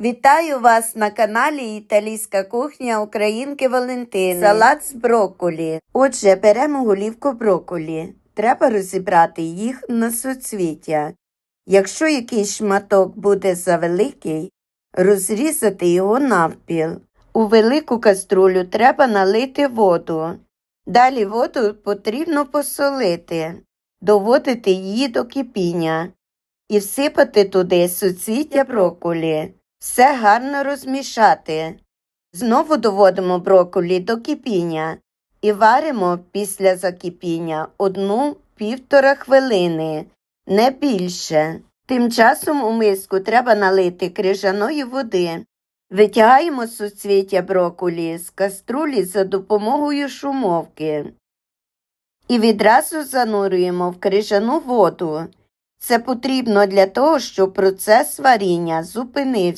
Вітаю вас на каналі Італійська кухня Українки Валентини. Салат з брокколі. Отже, беремо голівку брокколі. Треба розібрати їх на суцвіття. Якщо якийсь шматок буде завеликий, розрізати його навпіл. У велику каструлю треба налити воду. Далі воду потрібно посолити, доводити її до кипіння і всипати туди суцвіття брокколі. Все гарно розмішати. Знову доводимо брокколі до кипіння і варимо після закипіння одну-півтора хвилини, не більше. Тим часом у миску треба налити крижаної води. Витягаємо суцвіття брокколі з каструлі за допомогою шумовки і відразу занурюємо в крижану воду. Це потрібно для того, щоб процес варіння зупинився.